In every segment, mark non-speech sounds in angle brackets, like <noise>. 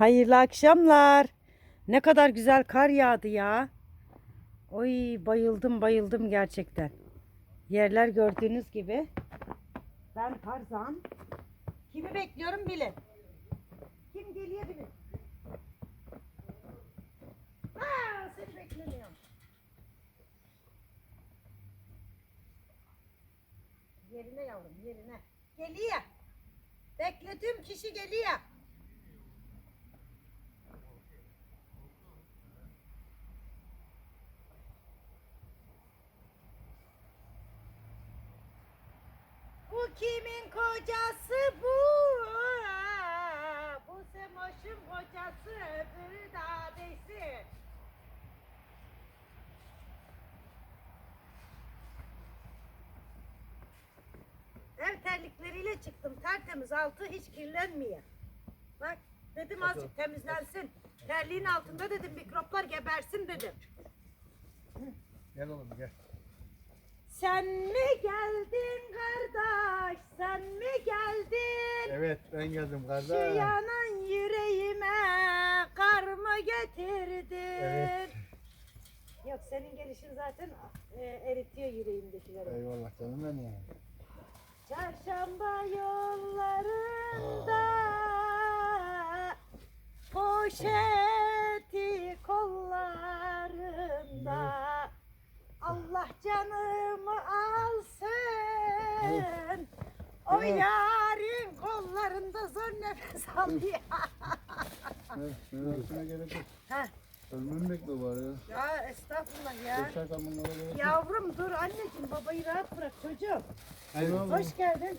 Hayırlı akşamlar. Ne kadar güzel kar yağdı ya. Oy bayıldım bayıldım gerçekten. Yerler gördüğünüz gibi. Ben Tarzan. Kimi bekliyorum bilin. Kim geliyor bilin. Aa, seni beklemiyorum. Yerine yavrum yerine. Geliyor. Beklediğim kişi geliyor. Bu kimin kocası bu? Bu Semoş'un kocası öbürü de abisi. Ev terlikleriyle çıktım tertemiz altı hiç kirlenmiyor. Bak dedim azıcık temizlensin. Terliğin altında dedim mikroplar gebersin dedim. Gel oğlum gel. Sen mi geldin kardeş sen mi geldin? Evet ben geldim Şu kardeş. yanan yüreğime kar mı getirdin? Evet. Yok senin gelişin zaten e, eritiyor yüreğimdekileri. Eyvallah canım benim. ya. Çarşamba yollarında poşeti kollarında Allah canımı alsın. O Evet. yarın kollarında zor nefes alıyor. Evet, Şuna gerek yok. Heh. Ölmem bekle var ya. ya estağfurullah ya. Geçer bunlara gerek yok. Yavrum dur anneciğim babayı rahat bırak çocuğum. Hayır. Hoş geldin.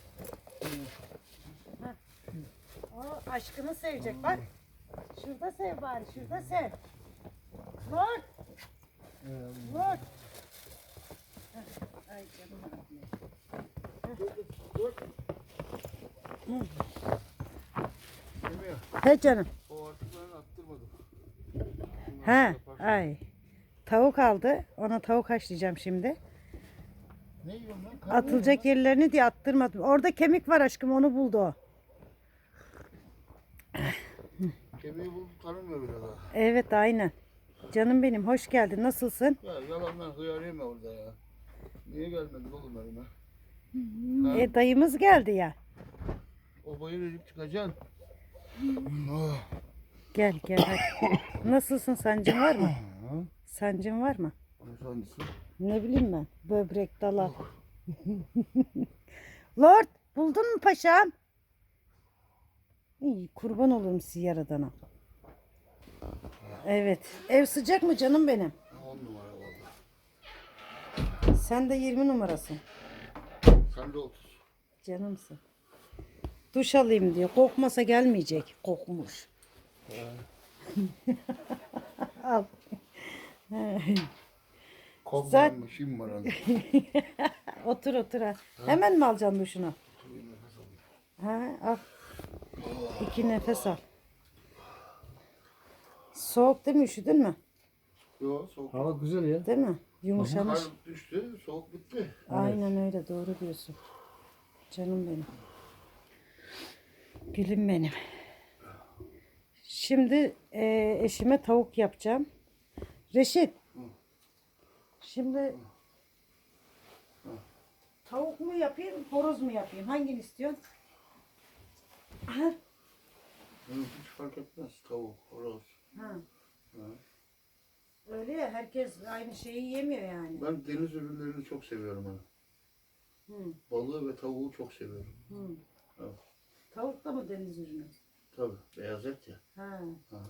Heh. O aşkını sevecek bak. Şurada sev bari, şurada sev. Lord, Evet. Ay canım. Demiyor. He canım. O artıklarını attırmadım. He, ay. Tavuk aldı. Ona tavuk haşlayacağım şimdi. Ne yiyorsun lan? Karnı Atılacak yerlerini diye attırmadım. Orada kemik var aşkım onu buldu o. Kemiği bulup tanımıyor bile daha. Evet aynen. Canım benim hoş geldin. Nasılsın? Ya yalandan hıyar yeme orada ya. Niye gelmedin oğlum elime? Ha, E dayımız geldi ya. o bayır edip çıkacaksın. Gel gel hadi. Nasılsın sancın var mı? Sancın var mı? sancısı. Ne bileyim ben. Böbrek dalak. <laughs> Lord buldun mu paşam? İyi kurban olurum sizi yaradana. Evet. Ev sıcak mı canım benim? On numara. Sen de 20 numarasın. Sen de otur. Canımsın. Duş alayım diyor. Kokmasa gelmeyecek. Kokmuş. <laughs> Al. Kokmamışım var anne. <laughs> Otur otur ha. Hemen mi alacaksın duşunu? Ha, al. İki nefes al. Soğuk değil mi? Üşüdün mü? Yok soğuk. Hava güzel ya. Değil mi? Yumuşamış. Kar düştü, soğuk bitti. Aynen öyle doğru diyorsun. Canım benim. Gülüm benim. Şimdi e, eşime tavuk yapacağım. Reşit. Şimdi tavuk mu yapayım, horoz mu yapayım? Hangini istiyorsun? Ha, Benim hiç fark etmez. Tavuk, horoz. ha. Ha. Öyle ya herkes aynı şeyi yemiyor yani. Ben deniz ürünlerini çok seviyorum. Ha. Hı, Balığı ve tavuğu çok seviyorum. hı. Evet. Tavuk da mı deniz ürünü? Tabii, beyaz et ya. Ha. Ha.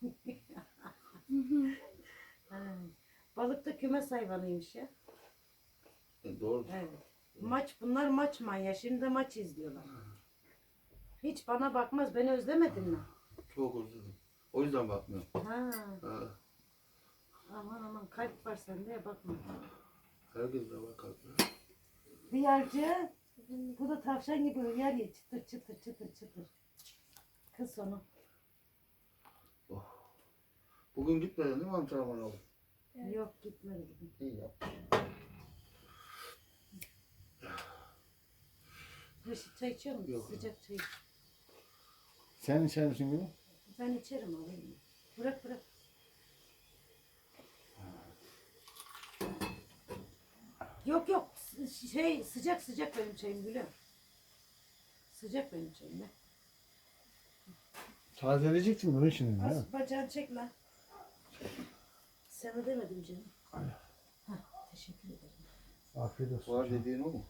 <laughs> ha. Balık da kümes hayvanıymış ya. E, doğru. Evet. Maç bunlar maç manyağı. Şimdi de maç izliyorlar. Hiç bana bakmaz. Beni özlemedin mi? Çok özledim. O yüzden bakmıyorum. Ha. Ha. Aman aman kalp var sende ya bakma. Herkes de bakar. Diyarcı. Bu da tavşan gibi uyar ya çıtır çıtır çıtır çıtır. Kız onu. Bugün gitmedin değil mi antrenmana oğlum? Yok gitmedi bugün. İyi yap. Reşit çay içiyor musun? Yok. Sıcak çay. Sen içer misin gibi? Ben içerim alayım. Bırak bırak. Yok yok şey sıcak sıcak benim çayım gülüm. Sıcak benim çayım. be. Tazeleyecektin bunu şimdi ya. Az bacağını çek lan. Sana demedim canım. Hah, teşekkür ederim. Afiyet olsun. Var dediğin o mu?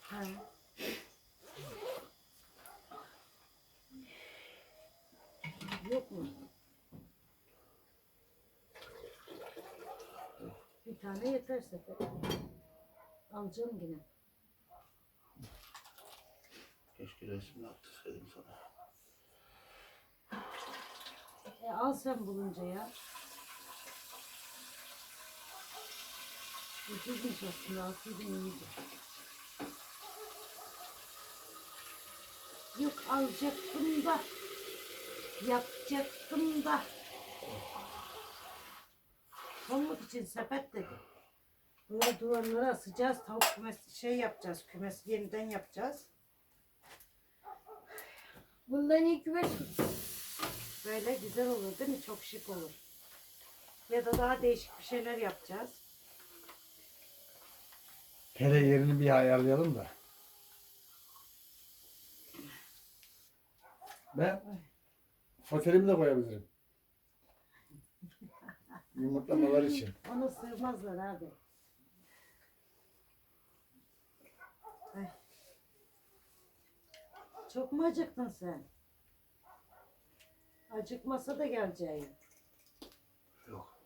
Ha. Yok mu? Bir tane yeter sefer. Alacağım yine. Keşke resmini attırsaydım sana. E, al sen bulunca ya. Ucuzmuş aslında. Altıydın iyiydi. Yok alacaktım da. Yapacaktım da. Pamuk için sepet dedi. Bunları duvarlara asacağız. Tavuk kümesi şey yapacağız. Kümes yeniden yapacağız. Bundan ilk ver. Böyle güzel olur değil mi? Çok şık olur. Ya da daha değişik bir şeyler yapacağız. Hele yerini bir ayarlayalım da. Ben fotelimi de koyabilirim. Yumurtlamalar için. Ona sığmazlar abi. Ay. Çok mu acıktın sen? Acıkmasa da geleceğim. Yok.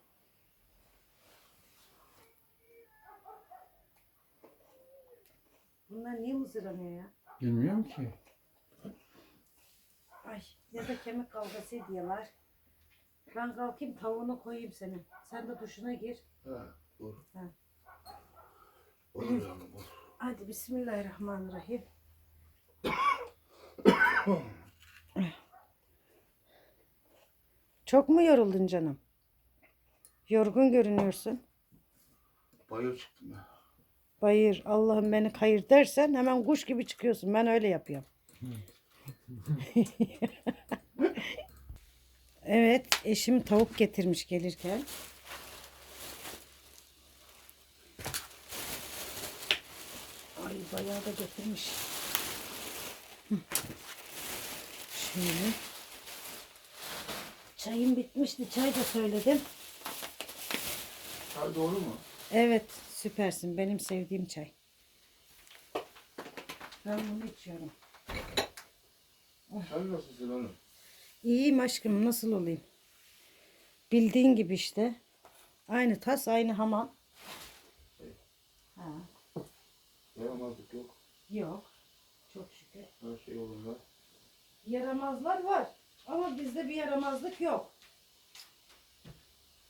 Bunlar niye mızıranıyor ya? Bilmiyorum ki. Ay ya da kemik kavgası diyorlar. Ben kalkayım tavuğunu koyayım senin. Sen de duşuna gir. Ha, dur. Ha. Olur yavrum olur. Hadi bismillahirrahmanirrahim. Çok mu yoruldun canım? Yorgun görünüyorsun. Bayır çıktım ya. Bayır Allah'ım beni kayır dersen hemen kuş gibi çıkıyorsun. Ben öyle yapıyorum. <laughs> evet eşim tavuk getirmiş gelirken. Ay bayağı da getirmiş. Şöyle. Çayım bitmişti. Çay da söyledim. Çay doğru mu? Evet, süpersin. Benim sevdiğim çay. Ben bunu içiyorum. Sen nasılsın oğlum? İyiyim aşkım, nasıl olayım? Bildiğin gibi işte. Aynı tas, aynı hamam. Ha, Yaramazlık yok. yok. Çok şükür. Her şey yolunda. Yaramazlar var. Ama bizde bir yaramazlık yok.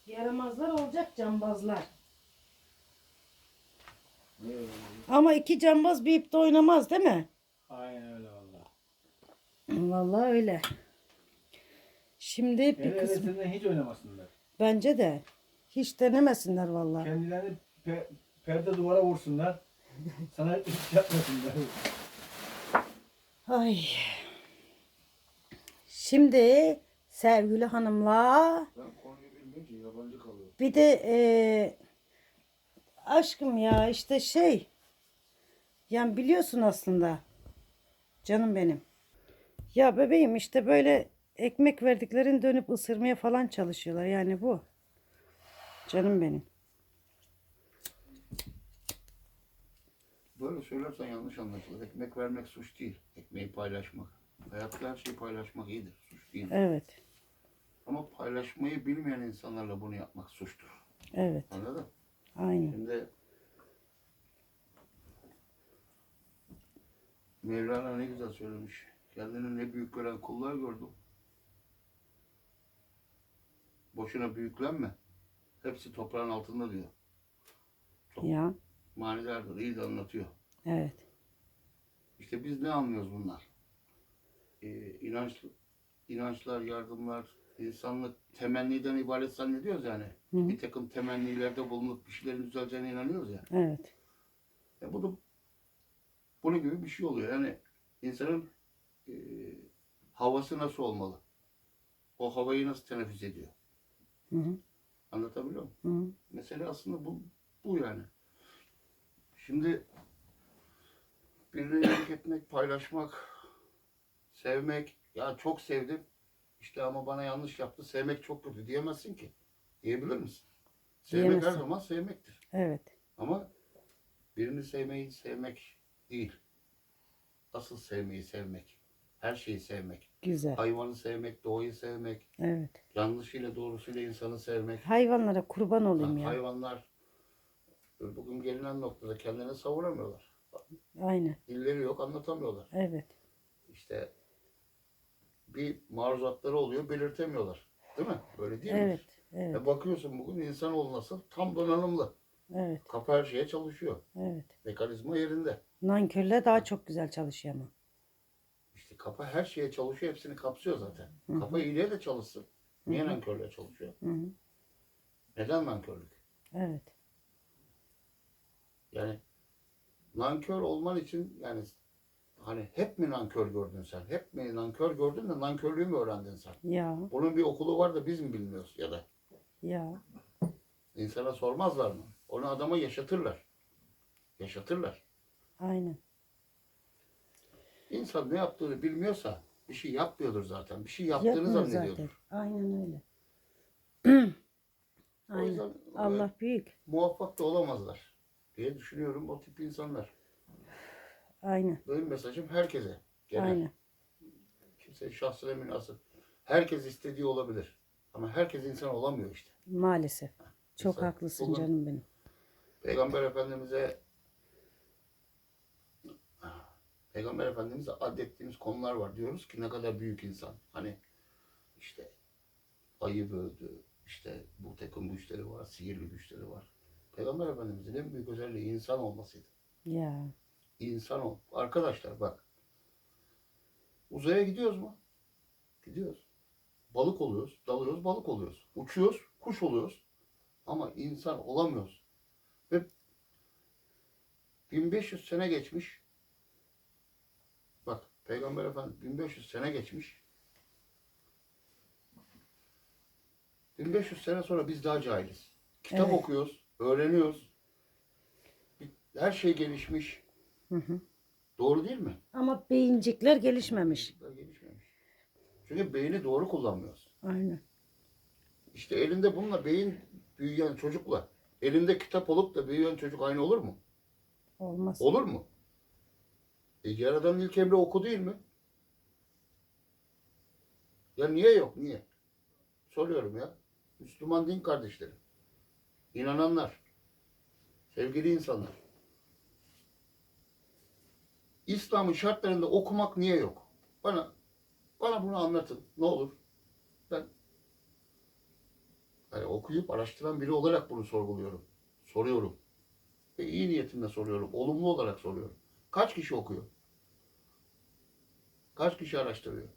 Yaramazlar olacak cambazlar. Ama iki cambaz bir ipte oynamaz değil mi? Aynen öyle valla. Vallahi öyle. Şimdi bir El kısmı elesinden hiç oynamasınlar. bence de hiç denemesinler vallahi. Kendilerini pe- perde duvara vursunlar. Sana hiç yapmasınlar. Ay. Şimdi sevgili hanımla Ben konuyu bilmeyince yabancı kalıyorum. bir de eee, aşkım ya işte şey yani biliyorsun aslında canım benim. Ya bebeğim işte böyle ekmek verdiklerin dönüp ısırmaya falan çalışıyorlar yani bu. Canım benim. Böyle söylersen yanlış anlaşılır. Ekmek vermek suç değil. Ekmeği paylaşmak. Hayatta her şeyi paylaşmak iyidir. Suç değil. Evet. Ama paylaşmayı bilmeyen insanlarla bunu yapmak suçtur. Evet. Anladın? Aynen. Şimdi Mevlana ne güzel söylemiş. Kendini ne büyük gören kullar gördüm. Boşuna büyüklenme. Hepsi toprağın altında diyor. Ya. Manidardır, iyi de anlatıyor. Evet. İşte biz ne anlıyoruz bunlar? Ee, inanç, inançlar, yardımlar, insanlık temenniden ibaret zannediyoruz yani. Hı hı. Bir takım temennilerde bulunup bir şeylerin düzeleceğine inanıyoruz ya. Evet. Ya bu da bunun gibi bir şey oluyor. Yani insanın e, havası nasıl olmalı? O havayı nasıl teneffüs ediyor? Hı hı. Anlatabiliyor muyum? Hı. Mesele aslında bu, bu yani. Şimdi birine iyilik etmek, paylaşmak, sevmek. Ya çok sevdim. İşte ama bana yanlış yaptı. Sevmek çok kötü diyemezsin ki. Diyebilir misin? Sevmek her Diyemezsin. zaman sevmektir. Evet. Ama birini sevmeyi sevmek değil. Asıl sevmeyi sevmek. Her şeyi sevmek. Güzel. Hayvanı sevmek, doğayı sevmek, Evet. yanlışıyla doğrusuyla insanı sevmek. Hayvanlara kurban olayım ya. Hayvanlar bugün gelinen noktada kendini savuramıyorlar. Aynen. Dilleri yok, anlatamıyorlar. Evet. İşte bir maruzatları oluyor, belirtemiyorlar. Değil mi? Böyle değil mi? Evet. Evet. E bakıyorsun bugün insanoğlu nasıl? Tam donanımlı. Evet. Kafa her şeye çalışıyor. Evet. Mekanizma yerinde. Nankörler daha çok güzel çalışıyor ama. Kafa her şeye çalışıyor, hepsini kapsıyor zaten. Hı hı. Kafa iyiliğe de çalışsın. Niye Hı hı. nankörlüğe çalışıyor? Hı hı. Neden nankörlük? Evet. Yani nankör olman için yani hani hep mi nankör gördün sen? Hep mi nankör gördün de nankörlüğü mü öğrendin sen? Ya. Bunun bir okulu var da biz mi bilmiyoruz ya da Ya. insana sormazlar mı? Onu adama yaşatırlar. Yaşatırlar. Aynen. İnsan ne yaptığını bilmiyorsa bir şey yapmıyordur zaten. Bir şey yaptığını Yapmıyor zannediyordur. zaten. Aynen öyle. <clears throat> O Aynen. yüzden e, Allah büyük. muvaffak da olamazlar diye düşünüyorum o tip insanlar. Aynen. Benim mesajım herkese. Genel. Aynen. Kimse şahsına münasır. Herkes istediği olabilir. Ama herkes insan olamıyor işte. Maalesef. Çok Mesela haklısın bugün- canım benim. Peygamber Efendimiz'e Peygamber Efendimiz'e adettiğimiz konular var. Diyoruz ki ne kadar büyük insan. Hani işte ayı böldü, işte bu takım güçleri var, sihirli güçleri var. Peygamber Efendimiz'in en büyük özelliği insan olmasıydı. Ya. İnsan ol. Arkadaşlar bak. Uzaya gidiyoruz mu? Gidiyoruz. Balık oluyoruz, dalıyoruz, balık oluyoruz. Uçuyoruz, kuş oluyoruz. Ama insan olamıyoruz. Ve 1500 sene geçmiş. Peygamber Efendimiz 1500 sene geçmiş. 1500 sene sonra biz daha cahiliz. Kitap Evet. okuyoruz, öğreniyoruz. Her şey gelişmiş. Hı hı. Doğru değil mi? Ama beyincikler gelişmemiş. Daha gelişmemiş. Çünkü beyni doğru kullanmıyoruz. Aynen. İşte elinde bununla beyin büyüyen çocukla elinde kitap olup da büyüyen çocuk aynı olur mu? Olmaz. Olur mu? E yaradan ilk emri oku değil mi? Ya niye yok? Niye? Soruyorum ya. Müslüman din kardeşlerim. İnananlar. Sevgili insanlar. İslam'ın şartlarında okumak niye yok? Bana bana bunu anlatın. Ne olur? Ben yani okuyup araştıran biri olarak bunu sorguluyorum. Soruyorum. Ve iyi niyetimle soruyorum. Olumlu olarak soruyorum. Kaç kişi okuyor? Kaç kişi araştırıyor?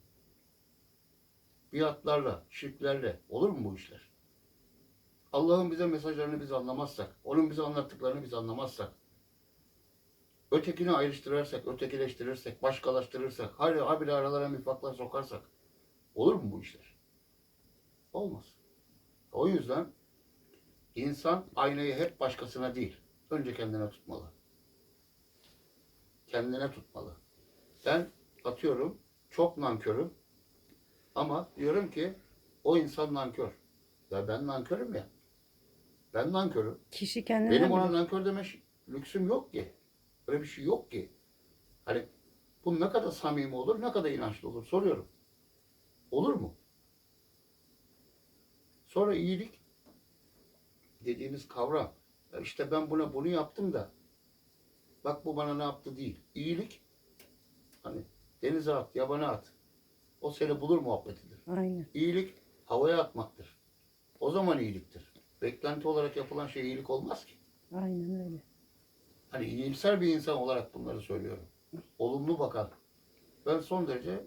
Biatlarla, şirklerle olur mu bu işler? Allah'ın bize mesajlarını biz anlamazsak, onun bize anlattıklarını biz anlamazsak, ötekini ayrıştırırsak, ötekileştirirsek, başkalaştırırsak, hayır habire aralara mifaklar sokarsak olur mu bu işler? Olmaz. O yüzden insan aynayı hep başkasına değil, önce kendine tutmalı. Kendine tutmalı. Ben atıyorum çok nankörüm ama diyorum ki o insan nankör. Ya ben nankörüm ya. Ben nankörüm. Kişi kendine Benim ona nankör deme lüksüm yok ki. Öyle bir şey yok ki. Hani bu ne kadar samimi olur, ne kadar inançlı olur soruyorum. Olur mu? Sonra iyilik dediğimiz kavram. Ya işte ben buna bunu yaptım da bak bu bana ne yaptı değil. İyilik hani denize at, yabana at. O seni bulur muhabbetidir. Aynen. İyilik havaya atmaktır. O zaman iyiliktir. Beklenti olarak yapılan şey iyilik olmaz ki. Aynen öyle. Hani iyimser bir insan olarak bunları söylüyorum. Olumlu bakan. Ben son derece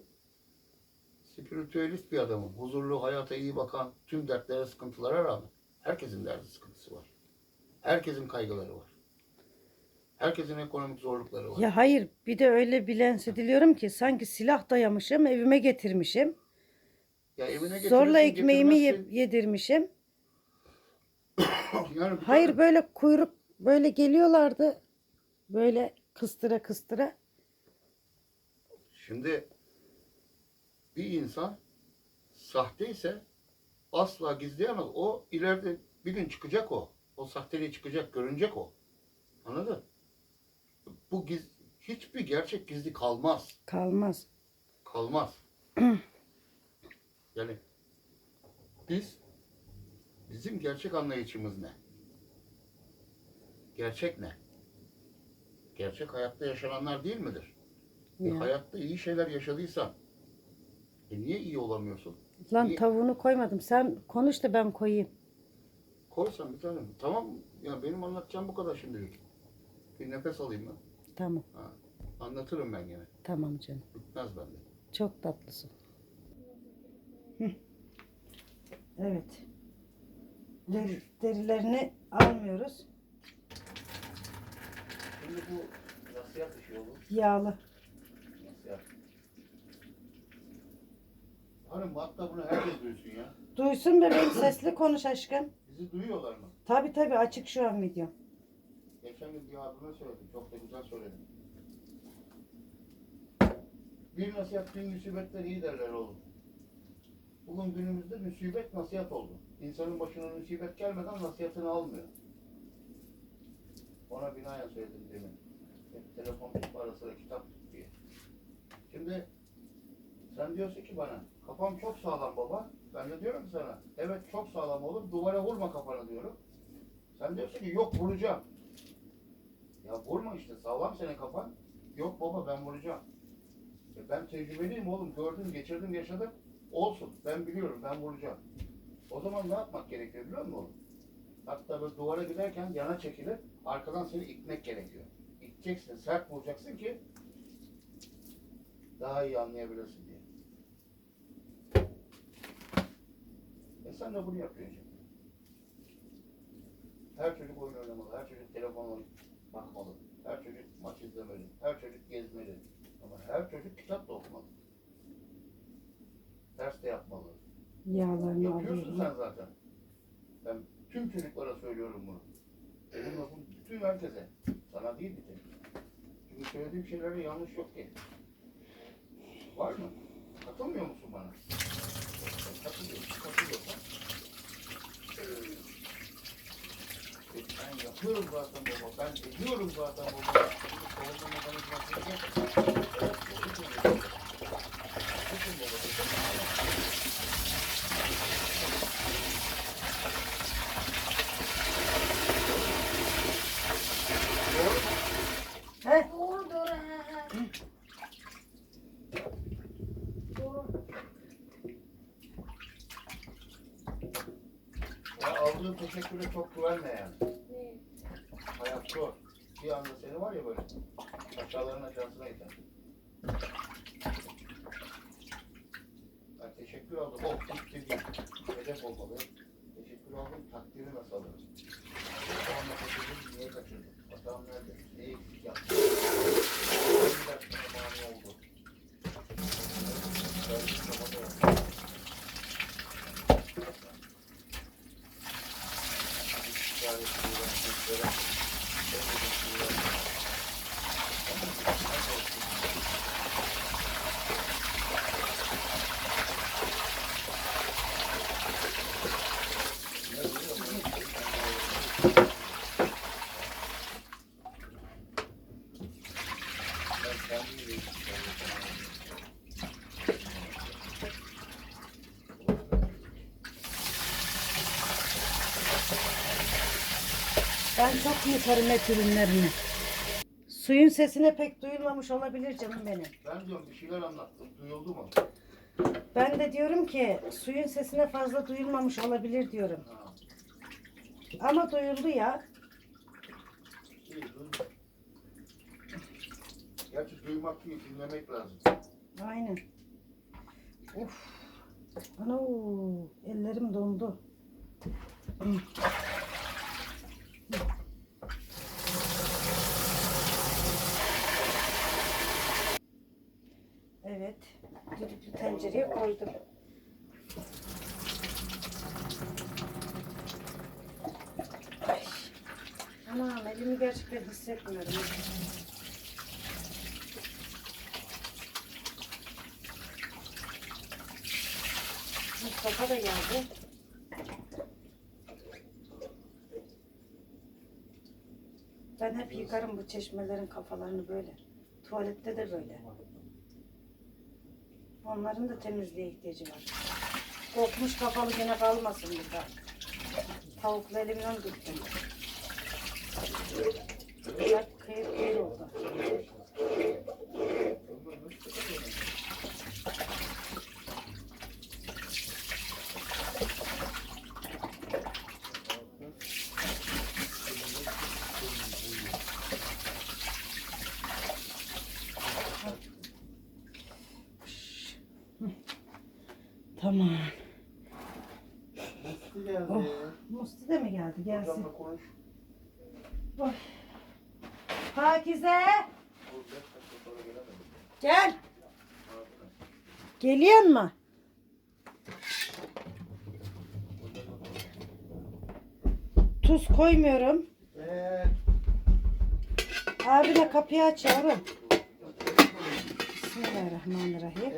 spiritüelist bir adamım. Huzurlu, hayata iyi bakan, tüm dertlere, sıkıntılara rağmen herkesin derdi sıkıntısı var. Herkesin kaygıları var. Herkesin ekonomik zorlukları var. Ya hayır bir de öyle bilen diliyorum ki sanki silah dayamışım evime getirmişim. Ya evine Zorla getirirsin, ekmeğimi ye- getirmezsin. yedirmişim. <coughs> Yani Hayır tane- böyle kuyruk böyle geliyorlardı. Böyle kıstıra kıstıra. Şimdi bir insan sahte ise asla gizleyemez. O ileride bir gün çıkacak o. O sahteliği çıkacak, görünecek o. Anladın? Bu giz, hiçbir gerçek gizli kalmaz. Kalmaz. Kalmaz. yani biz bizim gerçek anlayışımız ne? Gerçek ne? Gerçek hayatta yaşananlar değil midir? E, Ya. hayatta iyi şeyler yaşadıysan e niye iyi olamıyorsun? Lan İyi. tavuğunu koymadım. Sen konuş da ben koyayım. Koysan bir tanem. Tamam ya benim anlatacağım bu kadar şimdilik. Bir nefes alayım ben. Tamam. Ha. Anlatırım ben gene. Tamam canım. Bitmez bende. Çok tatlısın. Hı. Evet. Deri- derilerini almıyoruz. Şimdi bu nasihat işi olur. Yağlı. Hanım hatta bunu herkes duysun ya. Duysun bebeğim sesli konuş aşkım. Bizi duyuyorlar mı? Tabi tabi açık şu an video. Bir abime söyledim. Çok da güzel söyledim. Bir nasihat bin musibetler iyi derler oğlum. Bugün günümüzde musibet nasihat oldu. İnsanın başına musibet gelmeden nasihatini almıyor. Ona binaen söyledim demin. Hep telefon tut ara sıra kitap tut diye. Şimdi sen diyorsun ki bana kafam çok sağlam baba. Ben de diyorum sana evet çok sağlam oğlum duvara vurma kafanı diyorum. Sen diyorsun ki yok vuracağım. Ya vurma işte sağlam senin kafan. Yok baba ben vuracağım. E ben tecrübeliyim oğlum gördüm geçirdim yaşadım. Olsun ben biliyorum ben vuracağım. O zaman ne yapmak gerekiyor biliyor musun oğlum? Hatta böyle duvara giderken yana çekilip arkadan seni itmek gerekiyor. İteceksin sert vuracaksın ki daha iyi anlayabilirsin diye. E sen de bunu yapıyorsun şimdi. Her çocuk oyun oynamalı, her çocuk telefon oyn- bakmalı, her çocuk maç izlemeli, her çocuk gezmeli. Ama her çocuk kitap da okumalı. Ders de yapmalı. Yağlarını Yapıyorsun sen zaten. Ben tüm çocuklara söylüyorum bunu. Benim lafım bütün herkese. Sana değil bir tek. Çünkü söylediğim şeylerde yanlış yok ki. Var mı? Katılmıyor musun bana? Katılıyorsun. Katılıyorsan. E, Ben yapıyorum zaten baba. Ben ediyorum zaten baba. Savunma mekanizmasını geç. Evet, doğru söylüyorsun. Haklısın baba. Doğru mu? He? Doğru doğru. he, he. Doğru. Ya aldığın teşekküre çok güvenme yani. Ne? Hayat zor. Bir anda seni var ya böyle iter. Ben teşekkür aldım. Oh gitti değil. Hedef olmalı. Teşekkür aldım. Takdiri nasıl alırım? Hatamla kaçırdım. Niye kaçırdım? Hatam nerede? Neyi eksik yaptım? Hangi dersime mani oldu? Verdiğim zamanda yaptım. Ben çok yıkarım et ürünlerini. Suyun sesine pek duyulmamış olabilir canım benim. Ben diyorum bir şeyler anlattım. Duyuldu mu? Ben de diyorum ki suyun sesine fazla duyulmamış olabilir diyorum. Ha. Ama duyuldu ya. İyi, duydum. Gerçi duymak değil, dinlemek lazım. Aynen. Of. Ana ellerim dondu. Evet. Düdüklü tencereye koydum. Ay. Anam elimi gerçekten hissetmiyorum. Mustafa da geldi. Ben hep yıkarım bu çeşmelerin kafalarını böyle. Tuvalette de böyle. Onların da temizliğe ihtiyacı var. Kokmuş kafalı gene kalmasın burada. Tavuklu elimden. Bak Tamam. Oh, Musti de mi geldi? Gelsin. Oy. Pakize. Gel. Geliyor mu? Tuz koymuyorum. Abine kapıyı aç yavrum. Bismillahirrahmanirrahim.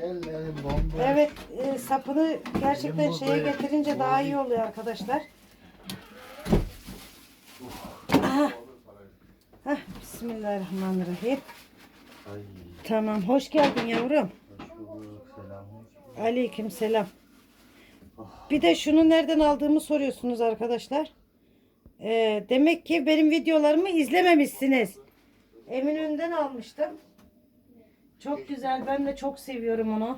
Evet e, sapını gerçekten şeye getirince daha iyi oluyor arkadaşlar. Aha. Hah, Bismillahirrahmanirrahim. Tamam hoş geldin yavrum. Aleyküm selam. Bir de şunu nereden aldığımı soruyorsunuz arkadaşlar. Ee, demek ki benim videolarımı izlememişsiniz. Eminönü'nden almıştım. Çok güzel. Ben de çok seviyorum onu.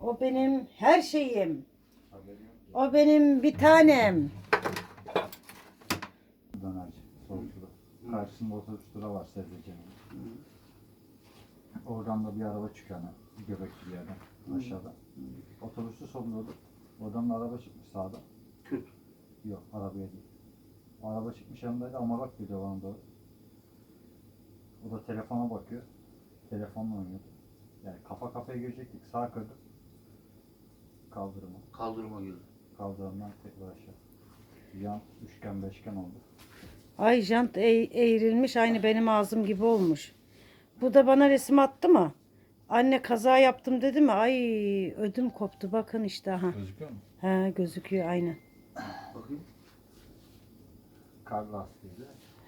O benim her şeyim. O benim bir tanem. Dönerci, soğukçuda. Karşısında otobüs durağı var Sebzeci'nin. Oradan da bir araba çıkıyor hani göbekli bir yerden aşağıda. Otobüsü soruluyordu. Oradan da araba çıkmış sağda. Kürt. Yok arabaya değil. O araba çıkmış yanındaydı ama bak geliyor bana doğru. O da telefona bakıyor. Telefonla oynuyordu. Yani kafa kafaya girecektik. Sağ kırdık. Kaldırıma. Kaldırıma girdi. Kaldırımdan tekrar aşağı. Yan üçgen beşgen oldu. Ay jant eğ- eğrilmiş aynı benim ağzım gibi olmuş. Bu da bana resim attı mı? Anne kaza yaptım dedi mi? Ay ödüm koptu bakın işte ha. Gözüküyor mu? He gözüküyor aynen. Bakayım. Kar lastiğiydi.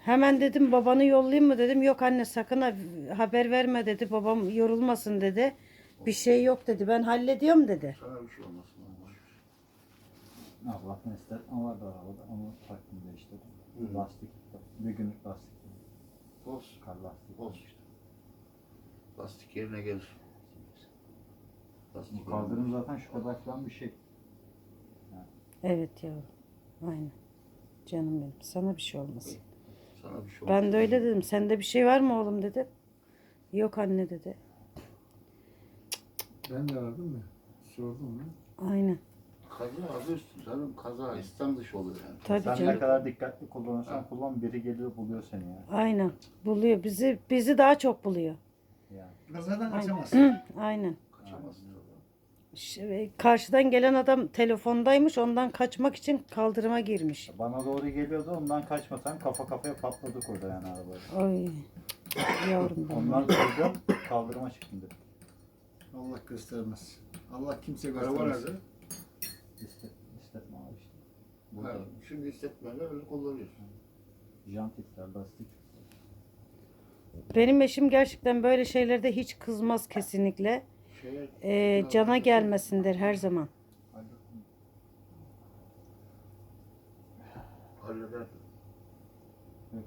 Hemen dedim babanı yollayayım mı dedim. Yok anne sakın ha- haber verme dedi. Babam yorulmasın dedi. Bir şey yok dedi. Ben hallediyorum dedi. Sana bir şey olmasın. Allah'tan ister ama vardı arabada onu taktım değiştirdim. Hı. Lastik bir günlük lastik. Olsun. Kar lastiği. Olsun işte. Lastik yerine gelir. Lastik Bu kaldırım zaten şu kadar falan bir şey. Evet yavrum. Aynen. Canım benim. Sana bir şey olmasın. Sana bir şey Ben de öyle dedim. Sende bir şey var mı oğlum dedi. Yok anne dedi. Ben de aradım mı? Sordum mu? Aynen. Kaza üstü canım. Kaza istem dışı oluyor yani. Tabii Sen canım. ne kadar dikkatli kullanırsan Ha. kullan biri geliyor buluyor seni ya. Aynen. Buluyor. Bizi bizi daha çok buluyor. Yani. Kazadan kaçamazsın. Aynen. Kaçamazsın. <clears throat> Ş- Karşıdan gelen adam telefondaymış. Ondan kaçmak için kaldırıma girmiş. Bana doğru geliyordu ondan kaçmasan kafa kafaya patladık orada yani arabaya. Oy. Yavrum benim. Ondan kırdım kaldırıma çıktım dedim. Allah göstermez. Allah kimse Araba göstermez. nerede? İstet, istetme abi işte. Ha, Burada şimdi hissetmeyenler öyle kullanıyorsun. jant ister lastik. Benim eşim gerçekten böyle şeylerde hiç kızmaz kesinlikle. Ee, cana gelmesindir her zaman. Halleder.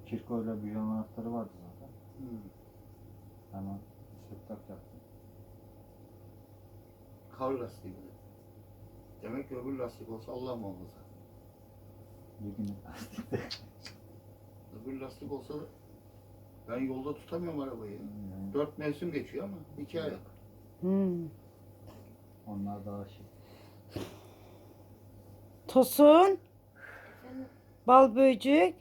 Kirko ile bir yan anahtarı vardı zaten. Hı. Hemen istek yaptım. Kar lastiği bile. Demek ki öbür lastik olsa Allah muhafaza. Bir gün. <laughs> Öbür lastik olsa ben yolda tutamıyorum arabayı. Yani Dört mevsim geçiyor ama iki ayak. Hmm. onlar daha şey. Tosun. Bal böcek.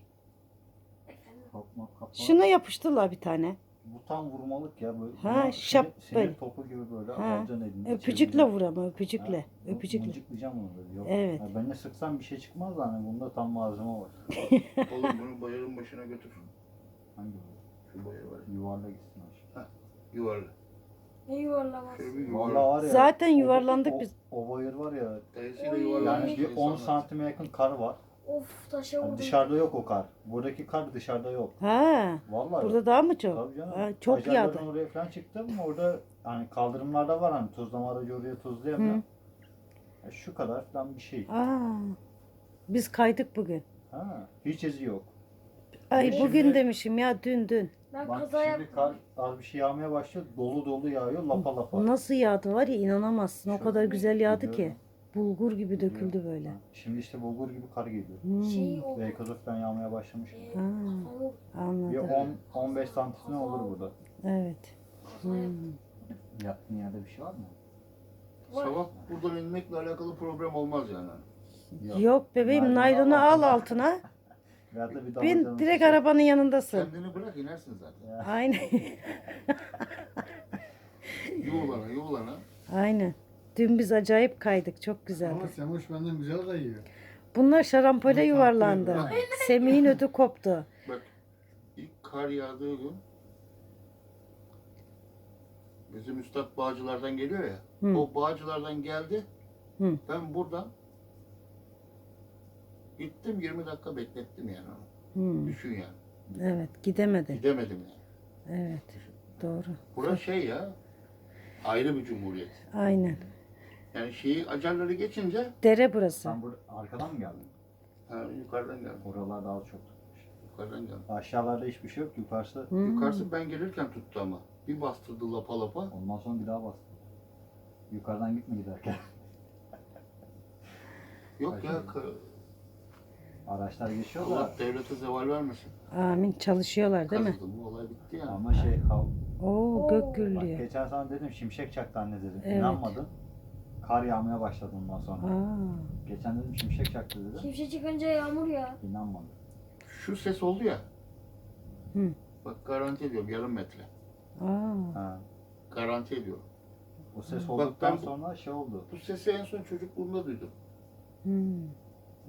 Kopma kafa. Şuna yapıştılar bir tane. Bu tam vurmalık ya. Böyle, Ha, şap böyle. topu gibi böyle Ha, elinde. Öpücükle vur ama öpücükle. Ha, bu- Öpücükle. Mıncıklayacağım onu böyle. Yok. Evet. Ya ben de sıksam bir şey çıkmaz hani bunda tam malzeme var. <laughs> Oğlum bunu bayırın başına götür. Hangi bu? Şu bayır var. Yuvarla gitsin aşağı. Yuvarla. Ne yuvarlaması? Vallahi var ya. Zaten o- yuvarlandık o, biz. O bayır var ya. Dayısıyla. Yani bir 10 insanlar. santime yakın kar var. Of taşa Yani vurdum. dışarıda yok o kar. Buradaki kar dışarıda yok. Ha. Vallahi. Burada daha mı çok? Tabii canım. Ha, çok Acarların yağdı. oraya falan çıktım. Orada hani kaldırımlarda var hani tuzlama aracı oraya tuzlayamıyor. Ya şu kadar falan bir şey. Aa. Biz kaydık bugün. Ha, hiç izi yok. Ay Şimdi- bugün demişim ya dün dün. Ben Bak kaza şimdi yaptım. kar az bir şey yağmaya başladı. Dolu dolu yağıyor lapa lapa. Nasıl yağdı var ya inanamazsın. O kadar güzel yağdı ki. Biliyorum. Bulgur gibi döküldü böyle. Ha, Şimdi işte bulgur gibi kar geliyor. Hmm. Şey falan yağmaya başlamış. Ee, Ha, kafamı Bir anladım. 10 15 santim olur burada. Evet. kaza yaptım. Hmm. Yattığın yerde bir şey var mı? Sabah buradan inmekle alakalı problem olmaz yani. Yok bebeğim Naylonu al altına. <laughs> Veyahut da bir Bin damacana direkt arabanın yanındasın. Kendini bırak inersin zaten. Aynen. <laughs> Yuvalana yuvalana. Aynen. Dün biz acayip kaydık. Çok güzeldi. Ama Semuş benden güzel kayıyor. Bunlar şarampole yuvarlandı. <laughs> Semih'in ödü koptu. Bak ilk kar yağdığı gün bizim üstad Bağcılar'dan geliyor ya. Hı. O Bağcılar'dan geldi. Hı. Ben buradan gittim 20 dakika beklettim yani onu. Hmm, Düşün yani. Evet gidemedi. Gidemedim yani. Evet. Doğru. Burası şey ya ayrı bir cumhuriyet. Aynen. Yani şeyi acarları geçince Dere burası. Sen burada arkadan mı geldin? ha, yukarıdan geldim. Oralar daha çok. Yukarıdan geldim. Aşağılarda hiçbir şey yok. Yukarısı Hmm. Yukarısı ben gelirken tuttu ama. Bir bastırdı lapa lapa. ondan sonra bir daha bastı. Yukarıdan gitme giderken. Yok ya Aşağı. ka- Araçlar geçiyor Allah da devlete zeval vermesin. Amin. Çalışıyorlar değil mi? Kazıdı mı olay bitti yani. ama şey hav, Oo gök Bak gürlüyor. geçen sana dedim şimşek çaktı anne dedim. Evet. İnanmadın. Kar yağmaya başladı ondan sonra. Aa. Geçen dedim şimşek çaktı dedim. Kimse çıkınca yağmur ya. İnanmadı. Şu ses oldu ya. Hı. Bak garanti ediyorum yarım metre. Aa. Ha. Garanti ediyorum. O ses Bak olduktan ben bu- sonra şey oldu. Bu sesi en son çocukluğumda duydum. Hmm.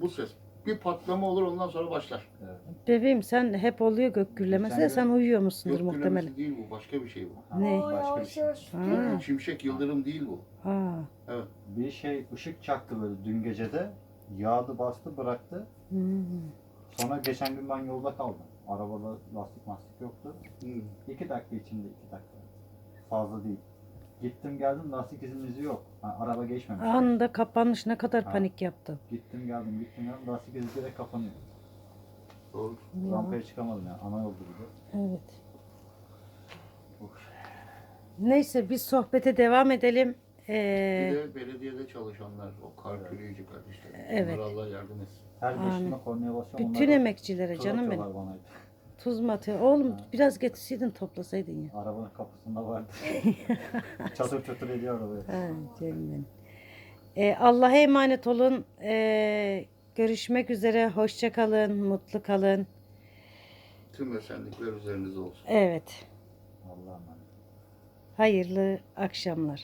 Bu ses. Bir patlama olur ondan sonra başlar. Evet. Bebeğim sen hep oluyor gök gürlemesi de sen uyuyor musundur Yok muhtemelen. gürlemesi değil bu. Başka bir şey bu. Ha, Ne? Başka bir şey. Ha. Şimşek yıldırım değil bu. Evet. Bir şey ışık çaktı böyle dün gecede. Yağdı bastı bıraktı. Hmm. Sonra geçen gün ben yolda kaldım. Arabada lastik mastik yoktu. Hı. İki dakika içinde iki dakika. Fazla değil. Gittim geldim lastik izimizi yok. Ha, araba geçmemiş. Anında kapanmış ne kadar Ha. panik yaptım. Gittim geldim gittim geldim lastik izi direkt kapanıyor. Doğru. Ya. Rampaya çıkamadım yani ana yolda gibi. Evet. Uf. Neyse biz sohbete devam edelim. Bir Ee, de belediyede çalışanlar, o kar kürüyücü kardeşler. Evet. Onlara Allah yardım etsin. Her Amin. geçtiğime kornaya basıyorum. bütün da emekçilere canım benim. atıyorlar bana hep. Tuz mu atıyor? Oğlum Ha. biraz getirseydin toplasaydın ya. Arabanın kapısında vardı. <laughs> çatır çatır ediyor arabayı. Ha, canım benim. Ee, Allah'a emanet olun. Ee, görüşmek üzere. Hoşça kalın. Mutlu kalın. Tüm esenlikler üzerinize olsun. Evet. Allah'ım. Hayırlı akşamlar.